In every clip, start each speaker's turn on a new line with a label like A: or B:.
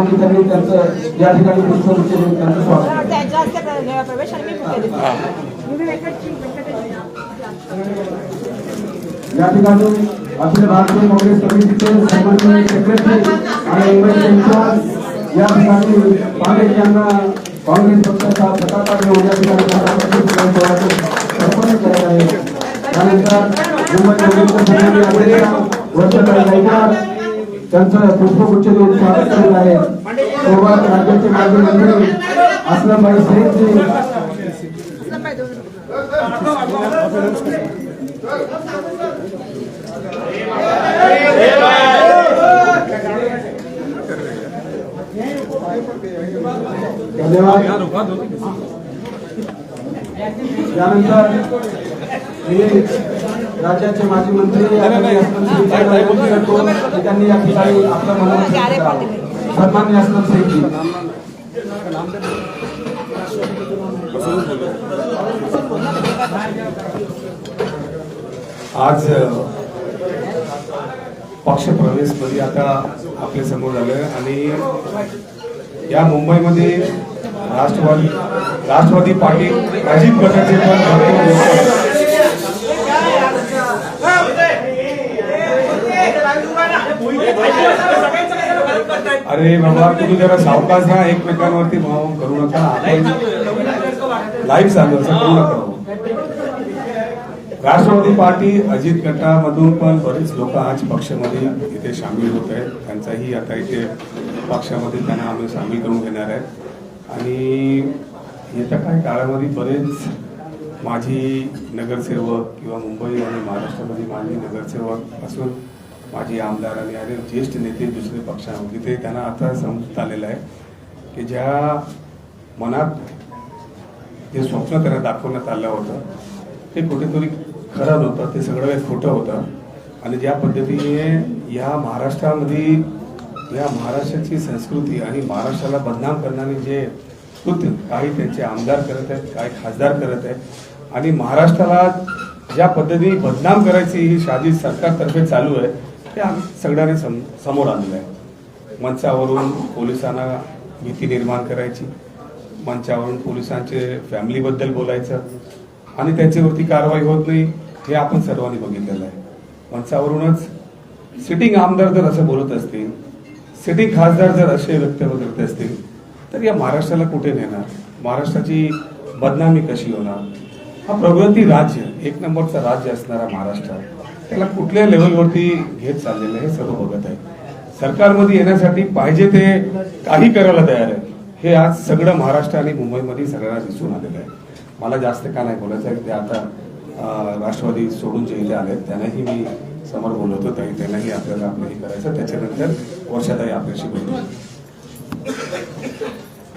A: की त्यांनी त्यांचं या ठिकाणी देऊन त्यांचं स्वागत या ठिकाणी अखिल भारतीय काँग्रेस कमिटीचे सन्माननीय सेक्रेटरी आणि इन्चार्ज या ठिकाणी पांडे यांना काँग्रेस पक्षाचा पताका घेऊन या ठिकाणी करत आहे त्यानंतर मुंबई त्यांचं पुष्पगुच्छ देऊन स्वागत करीत आहे. सोबत राज्याचे माजी मंत्री असलमभाई शेखजी
B: असलमभाई
A: धन्यवाद. त्यानंतर राज्याचे माजी मंत्री त्यांनी या ठिकाणी आपलं मनोरंजन करावं. सन्माननीय असलम शेखजी
C: आज पक्ष प्रवेशमध्ये आता आपल्यासमोर झालं आणि या मुंबईमध्ये राष्ट्रवादी राष्ट्रवादी पार्टी अजित गटाचे पण भरपूर लोक आहेत. अरे बाबा तुम्ही जरा सावकाश राहा एकमेकांवरती भाव करू नका. आपण लाईव्ह चालू असं करू नका. राष्ट्रवादी पार्टी अजित गटामधून पण बरेच लोक आज पक्षामध्ये इथे सामील होत आहेत. त्यांचाही आता इथे पक्षामध्ये त्यांना आम्ही सामील करून घेणार आहे आणि येत्या काही काळामध्ये बरेच माझी नगरसेवक किंवा मुंबई आणि महाराष्ट्रामध्ये माझे नगरसेवक असून माजी आमदार आणि अनेक ज्येष्ठ नेते दुसरे पक्षांवर तिथे त्यांना आता समजत आलेलं आहे की ज्या मनात जे स्वप्न त्यांना दाखवण्यात आलं होतं ते कुठेतरी खरं होतं ते सगळं काही खोटं होतं. आणि ज्या पद्धतीने या महाराष्ट्रामध्ये या महाराष्ट्राची संस्कृती आणि महाराष्ट्राला बदनाम करणारे जे कृत्य काही त्यांचे आमदार करत आहेत काही खासदार करत आहेत आणि महाराष्ट्राला ज्या पद्धतीने बदनाम करायची ही शादी सरकारतर्फे चालू आहे ते आम्ही सगळ्यांनी सम समोर आलेलं आहे मंचावरून पोलिसांना भीती निर्माण करायची. मंचावरून पोलिसांचे फॅमिलीबद्दल बोलायचं. आणि त्यांच्यावरती कारवाई होत नाही हे आपण सर्वांनी बघितलेलं आहे. मंचावरूनच सिटिंग आमदार जर असं बोलत असतील सिटिंग खासदार जर असे वक्तव्य करत असतील तर या महाराष्ट्राला कुठे नेणार? महाराष्ट्राची बदनामी कशी होणार? हा प्रगती राज्य एक नंबरचा राज्य असणारा महाराष्ट्र. त्याला कुठल्या लेवलवरती घेत चाललेलं आहे हे सर्व बघत आहे. सरकारमध्ये येण्यासाठी पाहिजे ते काही करायला तयार आहे. हे आज सगळं महाराष्ट्र आणि मुंबईमध्ये सगळ्यांना दिसून आलेलं आहे. मला जास्त का नाही बोलायचं आहे ते आता राष्ट्रवादी सोडून जे इथे आले त्यांनाही मी समोर बोलवतो ताई त्यांनाही आपल्याला आपलं हे करायचं त्याच्यानंतर वर्षाताई आपल्याशी बोलतो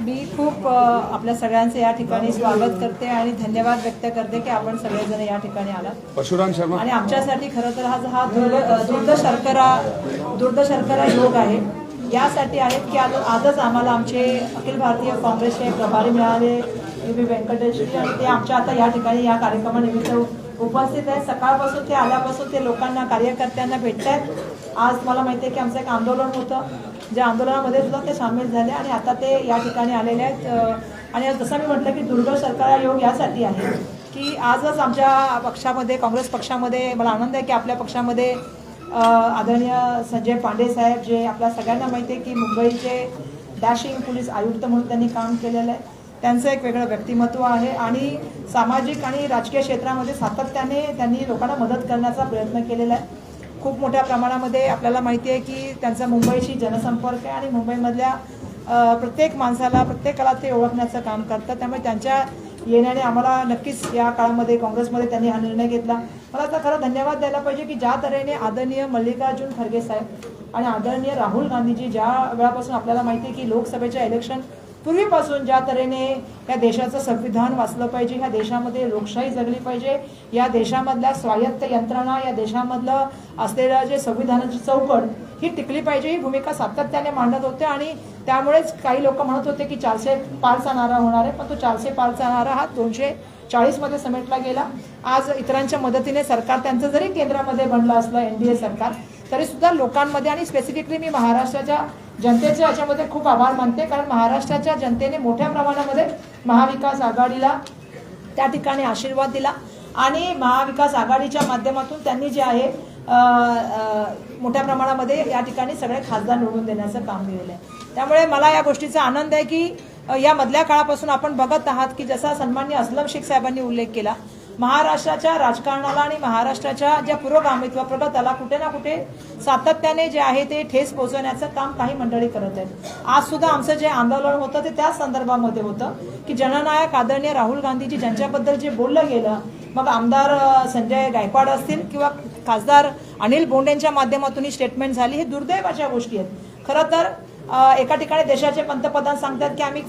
B: मी खूप आपल्या सगळ्यांचे या ठिकाणी स्वागत करते आणि धन्यवाद व्यक्त करते की आपण सगळेजण या ठिकाणी आलात.
C: परशुराम शर्मा.
B: आणि आमच्यासाठी खरं तर हा हा दुर्द शर्करा दुर्द शर्करा योग आहे. यासाठी आहेत की आज आजच आम्हाला आमचे अखिल भारतीय काँग्रेसचे प्रभारी मिळाले ए. बी व्यंकटेशजी आणि ते आमच्या आता या ठिकाणी या कार्यक्रमानिमित्त उपस्थित आहेत. सकाळपासून ते आल्यापासून ते लोकांना कार्यकर्त्यांना भेटत आहेत आज मला माहिती आहे की आमचं एक आंदोलन होतं. ज्या आंदोलनामध्ये सुद्धा ते सामील झाले आणि आता ते या ठिकाणी आलेले आहेत. आणि जसं मी म्हटलं की दुर्ग सरकार योग यासाठी आहे की आजच आमच्या पक्षामध्ये काँग्रेस पक्षामध्ये मला आनंद आहे की आपल्या पक्षामध्ये आदरणीय संजय पांडे साहेब जे आपल्या सगळ्यांना माहिती आहे की मुंबईचे डॅशिंग पोलीस आयुक्त म्हणून त्यांनी काम केलेलं आहे. त्यांचं एक वेगळं व्यक्तिमत्व आहे आणि सामाजिक आणि राजकीय क्षेत्रामध्ये सातत्याने त्यांनी लोकांना मदत करण्याचा प्रयत्न केलेला आहे. खूप मोठ्या प्रमाणामध्ये आपल्याला माहिती आहे की त्यांचा मुंबईशी जनसंपर्क आहे आणि मुंबईमधल्या प्रत्येक माणसाला प्रत्येकाला ते ओळखण्याचं काम करतात. त्यामुळे त्यांच्या येण्याने आम्हाला नक्कीच या काळामध्ये काँग्रेसमध्ये त्यांनी हा निर्णय घेतला. मला आता खरं धन्यवाद द्यायला पाहिजे की ज्या तऱ्हेने आदरणीय मल्लिकार्जुन खरगे साहेब आणि आदरणीय राहुल गांधीजी ज्या वेळापासून आपल्याला माहिती आहे की लोकसभेच्या इलेक्शन पूर्वीपासून ज्या तऱ्हेने या देशाचं संविधान वाचलं पाहिजे ह्या देशामध्ये लोकशाही जगली पाहिजे या देशामधल्या स्वायत्त यंत्रणा या देशामधलं असलेलं जे संविधानाची चौकट ही टिकली पाहिजे ही भूमिका सातत्याने मांडत होते आणि त्यामुळेच काही लोक म्हणत होते की चारशे पारचा नारा होणार आहे पण तो चारशे पारचा नारा हा दोनशे चाळीसमध्ये समेटला गेला. आज इतरांच्या मदतीने सरकार त्यांचं जरी केंद्रामध्ये बनलं असलं एन डी ए सरकार तरीसुद्धा लोकांमध्ये आणि स्पेसिफिकली मी महाराष्ट्राच्या जनतेचे याच्यामध्ये खूप आभार मानते कारण महाराष्ट्राच्या जनतेने मोठ्या प्रमाणामध्ये महाविकास आघाडीला त्या ठिकाणी आशीर्वाद दिला. आणि महाविकास आघाडीच्या माध्यमातून त्यांनी जे आहे मोठ्या प्रमाणामध्ये या ठिकाणी सगळे खासदार निवडून देण्याचं काम दिलेलं आहे. त्यामुळे मला या गोष्टीचा आनंद आहे की या मधल्या काळापासून आपण बघत आहात की जसा सन्मान्य असलम शेख साहेबांनी उल्लेख केला महाराष्ट्राच्या राजकारणाला आणि महाराष्ट्राच्या ज्या पुरोगामित्व प्रगताला कुठे ना कुठे सातत्याने जे आहे ते ठेस पोहोचवण्याचं काम काही मंडळी करत आहेत. आज सुद्धा आमचं जे आंदोलन होतं ते त्याच संदर्भामध्ये होतं की जननायक आदरणीय राहुल गांधीजी ज्यांच्याबद्दल जे बोललं गेलं मग आमदार संजय गायकवाड असतील किंवा खासदार अनिल बोंडेंच्या माध्यमातून ही स्टेटमेंट झाली हे दुर्दैवाच्या गोष्टी आहेत. खरं तर एका ठिकाणी देशाचे पंतप्रधान सांगतात की आम्ही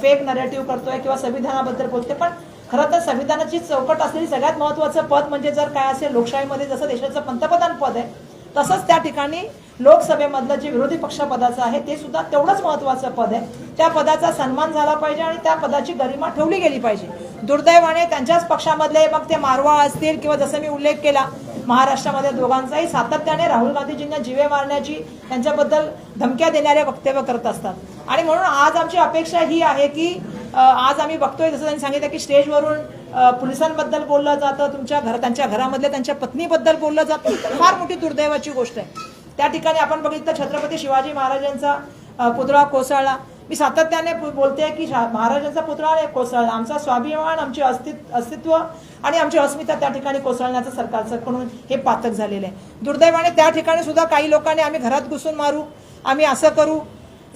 B: फेक नरेटिव्ह करतोय किंवा संविधानाबद्दल बोलतोय पण खरं तर संविधानाची चौकट असलेली सगळ्यात महत्वाचं पद म्हणजे जर काय असेल लोकशाहीमध्ये जसं देशाचं पंतप्रधान पद आहे तसंच त्या ठिकाणी लोकसभेमधलं जे विरोधी पक्षपदाचं आहे ते सुद्धा तेवढंच महत्वाचं पद आहे. त्या पदाचा सन्मान झाला पाहिजे आणि त्या पदाची गरिमा ठेवली गेली पाहिजे. दुर्दैवाने त्यांच्याच पक्षामधले मग ते मारवा असतील किंवा जसं मी उल्लेख केला महाराष्ट्रामध्ये दोघांचाही सातत्याने राहुल गांधीजींना जीवे मारण्याची त्यांच्याबद्दल धमक्या देणारे वक्तव्य करत असतात. आणि म्हणून आज आमची अपेक्षा ही आहे की आज आम्ही बघतोय जसं त्यांनी सांगितलं की स्टेजवरून पोलिसांबद्दल बोललं जातं तुमच्या घर त्यांच्या घरामधल्या त्यांच्या पत्नीबद्दल बोललं जातं. फार मोठी दुर्दैवाची गोष्ट आहे. त्या ठिकाणी आपण बघितलं छत्रपती शिवाजी महाराजांचा पुतळा कोसळला. मी सातत्याने बोलते की शा- महाराजांचा पुतळा कोसळला. आमचा स्वाभिमान आमचे अस्तित्व अस्तित्व आणि आमची अस्मिता त्या ठिकाणी कोसळण्याचं सरकारचं हे पातक झालेलं आहे. दुर्दैवाने त्या ठिकाणी सुद्धा काही लोकांनी आम्ही घरात घुसून मारू. आम्ही असं करू.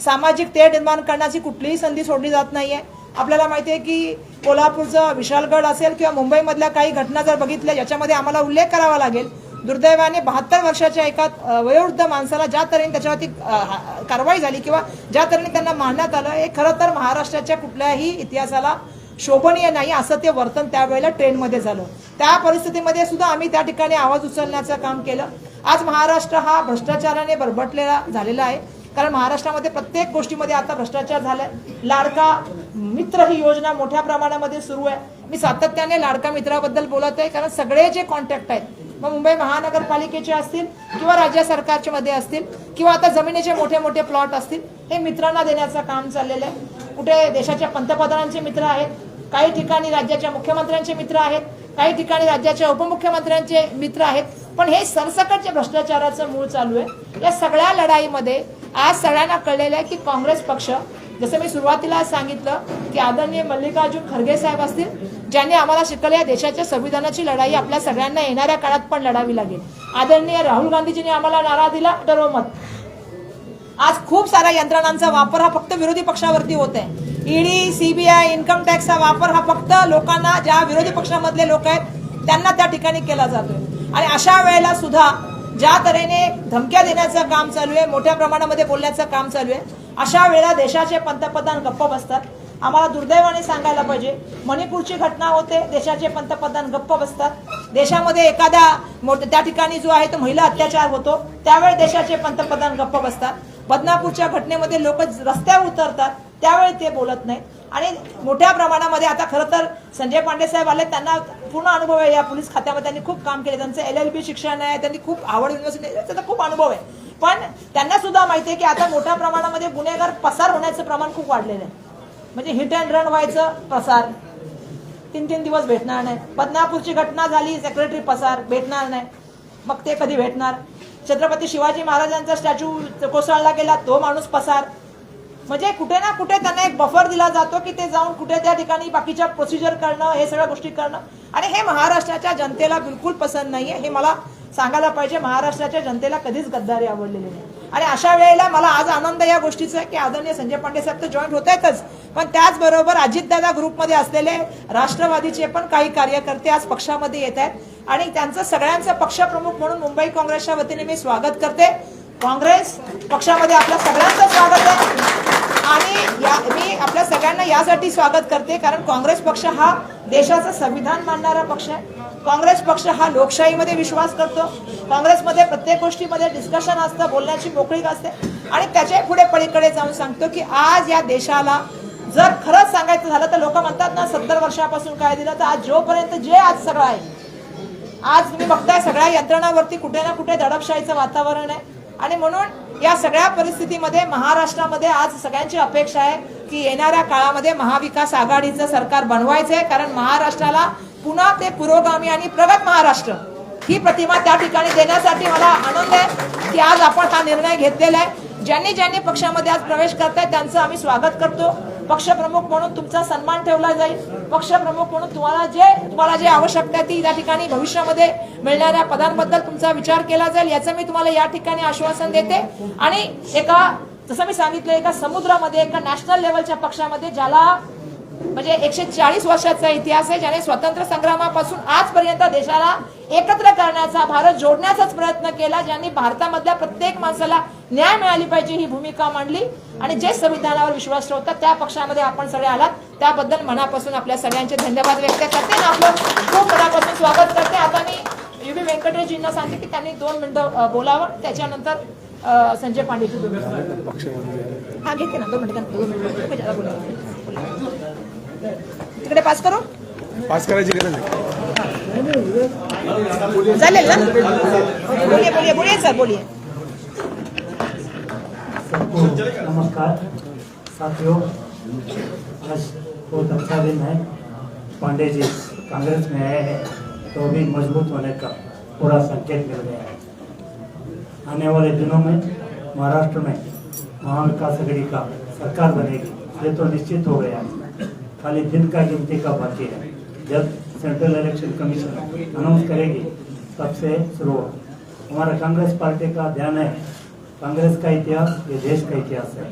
B: सामाजिक तेढ निर्माण करण्याची कुठलीही संधी सोडली जात नाही आहे आपल्याला माहिती आहे की कोल्हापूरचं विशालगड असेल किंवा मुंबईमधल्या काही घटना जर बघितल्या याच्यामध्ये आम्हाला उल्लेख करावा लागेल. दुर्दैवाने बहात्तर वर्षाच्या एका वयोवृद्ध माणसाला ज्या तऱ्हेने त्याच्यावरती कारवाई झाली किंवा ज्या तऱ्हेने त्यांना मारण्यात आलं हे खरं तर महाराष्ट्राच्या कुठल्याही इतिहासाला शोभनीय नाही असं ते वर्तन त्यावेळेला ट्रेनमध्ये झालं. त्या परिस्थितीमध्ये सुद्धा आम्ही त्या ठिकाणी आवाज उचलण्याचं काम केलं. आज महाराष्ट्र हा भ्रष्टाचाराने बरबटलेला झालेला आहे. कारण महाराष्ट्रामध्ये प्रत्येक गोष्टीमध्ये आता भ्रष्टाचार झालाय. लाडका मित्र ही योजना मोठ्या प्रमाणामध्ये सुरू आहे. मी सातत्याने लाडका मित्राबद्दल बोलत आहे कारण सगळे जे कॉन्टॅक्ट आहेत मग मुंबई महानगरपालिकेचे असतील किंवा राज्य सरकारच्या मध्ये असतील किंवा आता जमिनीचे मोठे मोठे प्लॉट असतील हे मित्रांना देण्याचं काम चाललेलं आहे. कुठे देशाच्या पंतप्रधानांचे मित्र आहेत काही ठिकाणी राज्याच्या मुख्यमंत्र्यांचे मित्र आहेत काही ठिकाणी राज्याच्या उपमुख्यमंत्र्यांचे मित्र आहेत पण हे सरसकट जे भ्रष्टाचाराचं मूळ चालू आहे. या सगळ्या लढाईमध्ये आज सगळ्यांना कळलेलं आहे की काँग्रेस पक्ष जसं मी सुरुवातीला सांगितलं की आदरणीय मल्लिकार्जुन खरगे साहेब असतील ज्यांनी आम्हाला शिकवलं या देशाच्या संविधानाची लढाई आपल्या सगळ्यांना येणाऱ्या काळात पण लढावी लागेल. आदरणीय राहुल गांधीजींनी आम्हाला नारा दिला डरो मत. आज खूप साऱ्या यंत्रणांचा वापर हा फक्त विरोधी पक्षावरती होत आहे. ईडी सीबीआय इन्कम टॅक्सचा वापर हा फक्त लोकांना ज्या विरोधी पक्षामधले लोक आहेत त्यांना त्या ठिकाणी केला जातोय. आणि अशा वेळेला सुद्धा ज्या तऱ्हेने धमक्या देण्याचं काम चालू आहे मोठ्या प्रमाणामध्ये बोलण्याचं काम चालू आहे अशा वेळा देशाचे पंतप्रधान गप्प बसतात. आम्हाला दुर्दैवाने सांगायला पाहिजे मणिपूरची घटना होते देशाचे पंतप्रधान गप्प बसतात. देशामध्ये एखाद्या मोठ्या त्या ठिकाणी जो आहे तो महिला अत्याचार होतो त्यावेळी देशाचे पंतप्रधान गप्प बसतात. बदनापूरच्या घटनेमध्ये लोक रस्त्यावर उतरतात. त्यावेळी ते बोलत नाहीत आणि मोठ्या प्रमाणामध्ये आता खरं तर संजय पांडे साहेब आले त्यांना पूर्ण अनुभव आहे. या पोलीस खात्यामध्ये त्यांनी खूप काम केले. त्यांचं एल एल बी शिक्षण आहे त्यांनी खूप आवड युनिव्हर्सिटी त्याचा खूप अनुभव आहे. पण त्यांना सुद्धा माहिती आहे की आता मोठ्या प्रमाणामध्ये गुन्हेगार पसार होण्याचं प्रमाण खूप वाढलेलं आहे. म्हणजे हिट अँड रन व्हायचं पसार. तीन तीन दिवस भेटणार नाही. बदनापूरची घटना झाली सेक्रेटरी पसार भेटणार नाही. मग ते कधी भेटणार? छत्रपती शिवाजी महाराजांचा स्टॅच्यू कोसळला गेला तो माणूस पसार. म्हणजे कुठे ना कुठे त्यांना एक बफर दिला जातो की ते जाऊन कुठे त्या ठिकाणी बाकीच्या प्रोसिजर करणं हे सगळ्या गोष्टी करणं. आणि हे महाराष्ट्राच्या जनतेला बिलकुल पसंत नाहीये. हे मला सांगायला पाहिजे महाराष्ट्राच्या जनतेला कधीच गद्दारी आवडलेली नाही. आणि अशा वेळेला मला आज आनंद या गोष्टीचा आहे की आदरणीय संजय पांडे साहेब तर जॉईन होत आहेतच पण त्याचबरोबर अजितदादा ग्रुपमध्ये असलेले राष्ट्रवादीचे पण काही कार्यकर्ते आज पक्षामध्ये येत आहेत. आणि त्यांचं सगळ्यांचं पक्षप्रमुख म्हणून मुंबई काँग्रेसच्या वतीने मी स्वागत करते. काँग्रेस पक्षामध्ये आपल्या सगळ्यांचं स्वागत आहे. आणि या मी आपल्या सगळ्यांना यासाठी स्वागत करते कारण काँग्रेस पक्ष हा देशाचं संविधान मानणारा पक्ष आहे. काँग्रेस पक्ष हा लोकशाहीमध्ये विश्वास करतो. काँग्रेसमध्ये प्रत्येक गोष्टीमध्ये डिस्कशन असतं बोलण्याची मोकळीक असते. आणि त्याच्या पुढे पलीकडे जाऊन सांगतो की आज या देशाला जर खरंच सांगायचं झालं तर लोक म्हणतात ना सत्तर वर्षापासून काय दिलं तर आज जोपर्यंत जे आज सगळं आहे आज तुम्ही बघताय सगळ्या यंत्रणावरती कुठे ना कुठे दडपशाहीचं वातावरण आहे. आणि म्हणून या सगळ्या परिस्थितीमध्ये महाराष्ट्रामध्ये आज सगळ्यांची अपेक्षा आहे की येणाऱ्या काळामध्ये महाविकास आघाडीचं सरकार बनवायचं आहे कारण महाराष्ट्राला पुन्हा ते पुरोगामी आणि प्रगत महाराष्ट्र ही प्रतिमा त्या ठिकाणी देण्यासाठी मला आनंद आहे की आज आपण हा निर्णय घेतलेला आहे. ज्यांनी ज्यांनी पक्षामध्ये आज प्रवेश करताय त्यांचं आम्ही स्वागत करतो. पक्षप्रमुख म्हणून तुमचा सन्मान ठेवला जाईल. पक्षप्रमुख म्हणून तुम्हाला जे तुम्हाला जे आवश्यकता आहे ती या ठिकाणी भविष्यामध्ये मिळणाऱ्या पदांबद्दल तुमचा विचार केला जाईल याचं मी तुम्हाला या ठिकाणी आश्वासन देते. आणि एका जसं मी सांगितलं एका समुद्रामध्ये एका नॅशनल लेवलच्या पक्षामध्ये ज्याला म्हणजे एकशे चाळीस वर्षाचा इतिहास आहे ज्याने स्वातंत्र्य संग्रामापासून आजपर्यंत देशाला एकत्र करण्याचा भारत जोडण्याचाच प्रयत्न केला ज्यांनी भारतामधल्या प्रत्येक माणसाला न्याय मिळाली पाहिजे ही भूमिका मांडली. आणि जे संविधानावर विश्वास ठेवतात त्या पक्षामध्ये आपण सगळे आलात. त्याबद्दल मनापासून आपल्या सगळ्यांचे धन्यवाद व्यक्त करते. आणि आपलं खूप मनापासून स्वागत करते. आता मी युबी व्यंकटेशजींना सांगते की त्यांनी दोन मिनिटं बोलावं. त्याच्यानंतर संजय दोन मिनिटं. हा घेते ना. दोन मिनिटं. दोन मिनिटं. तिकडे पास करू?
C: पास करायची गरज आहे
B: चालेल ना? बोलिए बोलिए बोलिए सर बोलिए
D: सबको नमस्कार। साथियों आज बहुत अच्छा दिन है। पांडे जी कांग्रेस में आए हैं तो भी मज़बूत होने का पूरा संकेत मिल गया है। आने वाले दिनों में महाराष्ट्र में महाविकास अघाड़ी का सरकार बनेगी ये तो निश्चित हो गया है। खाली दिन का गिनती का बाकी है। जब सेंट्रल इलेक्शन कमीशन अनाउंस करेगी, तब से शुरू होगा। हमारा कांग्रेस पार्टी का ध्यान है। कांग्रेस का इतिहास ये देश का इतिहास है।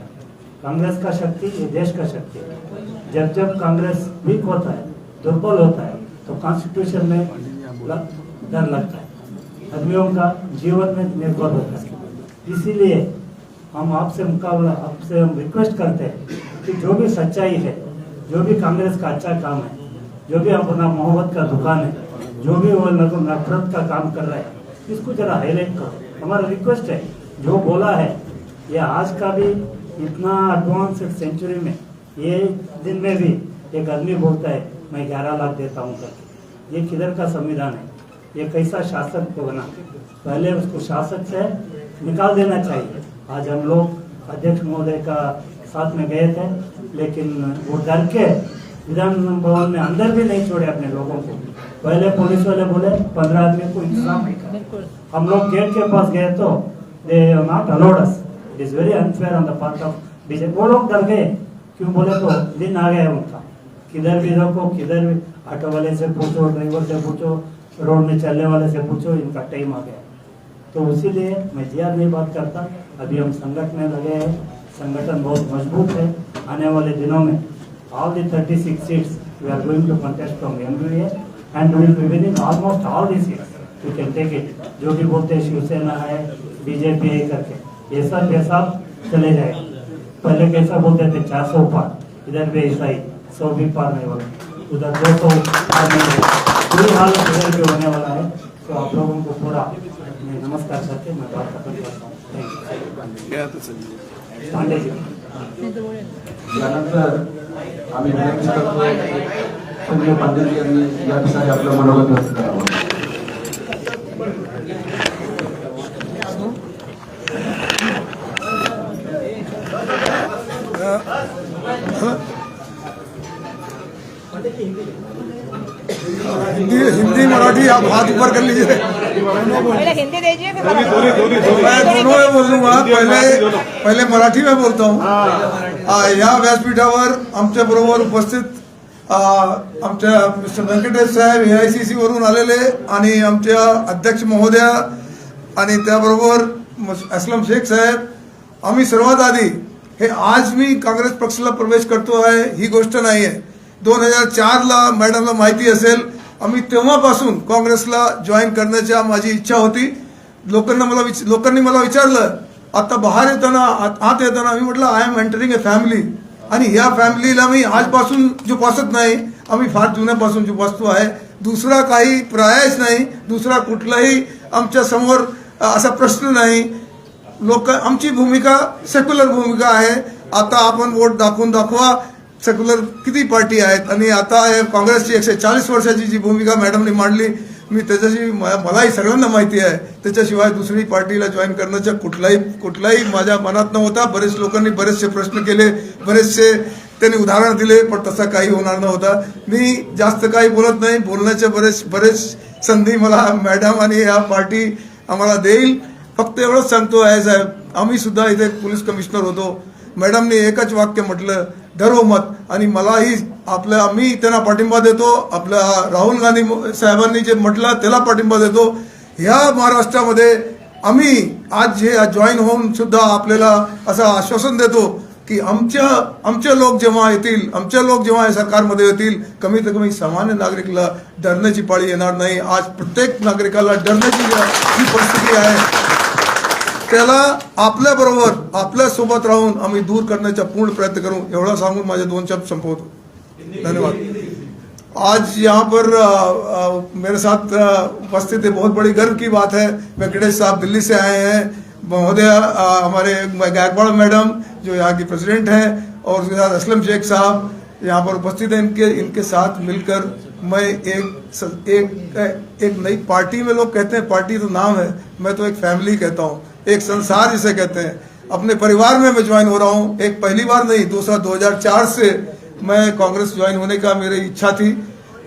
D: कांग्रेस का शक्ति ये देश का शक्ति है। जब जब कांग्रेस वीक होता है, दुर्बल होता है तो कॉन्स्टिट्यूशन में डर लगता है। आदमियों का जीवन में निर्भर होता है। इसीलिए हम आपसे मुकाबला, आपसे हम रिक्वेस्ट करते हैं कि जो भी सच्चाई है जो भी कांग्रेस का अच्छा काम है, जो भी अपना मोहब्बत का दुकान है, जो भी वो नफरत का काम कर रहा है, इसको जरा हाईलाइट करो। हमारा रिक्वेस्ट है, जो बोला है, ये आज का भी इतना एडवांस सेंचुरी में, ये दिन में भी एक आदमी बोलता है, मैं ग्यारह लाख देता हूँ करके। ये किधर का संविधान है? ये कैसा शासक को बना? पहले उसको शासक से निकाल देना चाहिए। आज हम लोग अध्यक्ष महोदय का साथ में गए थे लेकिन वो डर के विधान भवन में अंदर भी नहीं छोड़े अपने लोगों को। पहले पुलिस वाले बोले पंद्रह आदमी को इंतज़ाम नहीं कर हम लोग गेट के पास गए तो they not allowed it is very unfair on the part of BJP वो लोग डर गए। क्यों बोले तो दिन आ गया उनका। किधर भी रखो किधर भी ऑटो वाले से पूछो ड्राइवर से पूछो रोड में चलने वाले से पूछो इनका टाइम आ गया। तो इसीलिए मैं जी नहीं बात करता अभी हम संगठन में लगे हैं। संगठन बहुत मज़बूत है आने वाले दिनों में। All the thirty six seats we are going to contest from MVA and will be winning almost all the seats you can take it जो भी बोलते हैं, शिवसेना है बीजेपी है करके। ये सब ये सब चले जाएगा। पहले कैसा बोलते थे, चार सौ पार। इधर भी ऐसा ही, सौ भी पार नहीं होगा। उधर दो सौ पार नहीं होगा। पूरी हालत इधर भी होने वाला है। तो आप लोगों को पूरा नमस्कार करके मैं बात करता हूँ। थैंक यू पांडे जी
A: त्यानंतर आम्ही विनंती करतो संजय पांडेजी यांनी या ठिकाणी आपलं मनोगत व्यक्त करावं.
E: हिंदी हिंदी मराठी आप हाथ ऊपर कर लीजिए।
B: पहले हिंदी दीजिए फिर
E: मैं दोनों में बोलूंगा पहले पहिले मराठी में बोलतो. या व्यासपीठावर आमच्या बरोबर उपस्थित आ, आमच्या मिस्टर व्यंकटेश साहेब ए आय सी सी वरून आलेले आणि आमच्या अध्यक्ष महोदया आणि त्याबरोबर असलम शेख साहेब. आम्ही सर्वात आधी हे आज मी काँग्रेस पक्षाला प्रवेश करतो आहे ही गोष्ट नाही आहे दोन हजार चारला मॅडमला माहिती असेल आम्ही तेव्हापासून काँग्रेसला जॉईन करण्याची माझी इच्छा होती. लोकांना मला विच लोकांनी मला विचारलं आता बाहेर येताना आत आत येताना मी म्हटलं I am entering a family आणि ह्या फॅमिलीला मी आजपासून जोपासत नाही. आम्ही फार जुन्यापासून जोपासतो आहे. दुसरा काही प्रायच नाही. दुसरा कुठलाही आमच्यासमोर असा प्रश्न नाही. लोक आमची भूमिका सेक्युलर भूमिका आहे. आता आपण वोट दाखवून दाखवा. सेक्युलर किती पार्टी आहेत? आणि आता हे काँग्रेसची एकशे चाळीस वर्षाची जी भूमिका मॅडमने मांडली मी त्याच्याशी मलाही सगळ्यांना माहिती आहे. त्याच्याशिवाय दुसरी पार्टीला जॉईन करण्याचा कुठलाही कुठलाही माझ्या मनात नव्हता. बरेच लोकांनी बरेचसे प्रश्न केले बरेचसे त्यांनी उदाहरण दिले पण तसा काही होणार नव्हता. मी जास्त काही बोलत नाही. बोलण्याचे बरेच बरेच संधी मला मॅडम आणि या पार्टी आम्हाला देईल. फक्त एवढंच सांगतो आहे साहेब आम्ही सुद्धा इथे पोलीस कमिशनर होतो. मॅडमने एकच वाक्य म्हटलं डरो मत आणि मलाही आपल्या आम्ही त्यांना पाठिंबा देतो. आपल्या राहुल गांधी साहेबांनी जे म्हटलं त्याला पाठिंबा देतो. ह्या महाराष्ट्रामध्ये आम्ही आज जे जॉईन होऊन सुद्धा आपल्याला असं आश्वासन देतो की आमच्या आमचे लोक जेव्हा येतील आमचे लोक जेव्हा या सरकारमध्ये येतील कमीत कमी सामान्य नागरिकला डरण्याची पाळी येणार नाही. आज प्रत्येक नागरिकाला डरण्याची जी परिस्थिती आहे त्याला आपल्या बरोबर आपल्या सोबत राहून आम्ही दूर करण्याचा पूर्ण प्रयत्न करूँ एवढा सांगून दोन शब्द संपवतो. धन्यवाद. आज यहाँ पर अ, अ, मेरे साथ उपस्थित है बहुत बड़ी गर्व की बात है। वेंकटेश साहब दिल्ली से आए हैं। महोदय हमारे गायकवाड़ मैडम जो यहाँ की प्रेसिडेंट हैं और उसके साथ असलम शेख साहब यहाँ पर उपस्थित हैं। इनके इनके साथ मिलकर मैं एक एक एक नई पार्टी में लोग कहते हैं पार्टी तो नाम है मैं तो एक फैमिली कहता हूँ। एक संसार जिसे कहते हैं। अपने परिवार में मैं ज्वाइन हो रहा हूँ। एक पहली बार नहीं, दूसरा 2004 से मैं कांग्रेस ज्वाइन होने का मेरी इच्छा थी।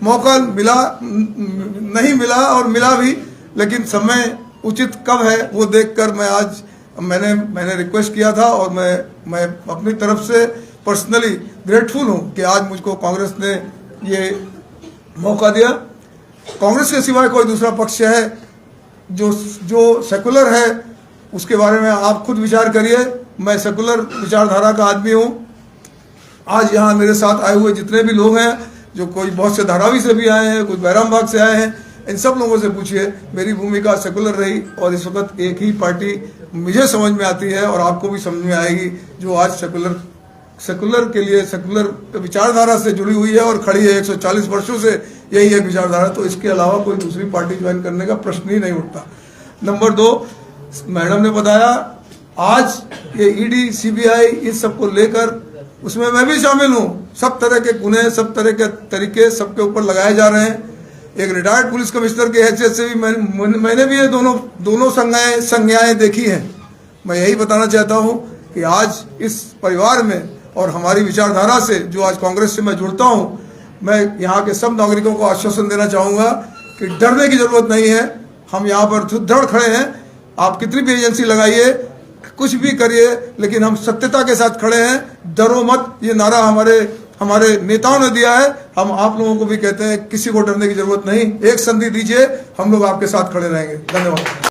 E: मौका मिला नहीं मिला और मिला भी, लेकिन समय उचित कब है, वो देखकर मैं आज मैंने मैंने रिक्वेस्ट किया था और मैं मैं अपनी तरफ़ से पर्सनली ग्रेटफुल हूँ कि आज मुझको कांग्रेस ने ये मौका दिया। कांग्रेस के सिवाय कोई दूसरा पक्ष है जो जो सेकुलर है उसके बारे में आप खुद विचार करिए। मैं सेकुलर विचारधारा का आदमी हूँ। आज यहाँ मेरे साथ आए हुए जितने भी लोग हैं, जो कोई बहुत से धारावी से भी आए हैं, कोई बैराम बाग से आए हैं, इन सब लोगों से पूछिए। मेरी भूमिका सेकुलर रही और इस वक्त एक ही पार्टी मुझे समझ में आती है और आपको भी समझ में आएगी, जो आज सेकुलर सेकुलर के लिए सेकुलर विचारधारा से जुड़ी हुई है और खड़ी है 140 वर्षों से यही एक विचारधारा। तो इसके अलावा कोई दूसरी पार्टी ज्वाइन करने का प्रश्न ही नहीं उठता। नंबर दो मैडम ने बताया आज ये ईडी सीबीआई इस सबको लेकर उसमें मैं भी शामिल हूँ। सब तरह के गुने सब तरह के तरीके सबके ऊपर लगाए जा रहे हैं। एक रिटायर्ड पुलिस कमिश्नर के हैसियत से भी मैं, मैंने भी ये दोनों दोनों संज्ञाएँ संज्ञाएँ देखी हैं। मैं यही बताना चाहता हूँ कि आज इस परिवार में और हमारी विचारधारा से जो आज कांग्रेस से मैं जुड़ता हूँ मैं यहाँ के सब नागरिकों को आश्वासन देना चाहूँगा कि डरने की ज़रूरत नहीं है। हम यहाँ पर सुदृढ़ खड़े हैं। आप कितनी भी एजेंसी लगाइए, कुछ भी करिए, लेकिन हम सत्यता के साथ खड़े हैं। डरो मत, ये नारा हमारे हमारे नेताओं ने दिया है। हम आप लोगों को भी कहते हैं, किसी को डरने की ज़रूरत नहीं। एक संधि दीजिए, हम लोग आपके साथ खड़े रहेंगे। धन्यवाद।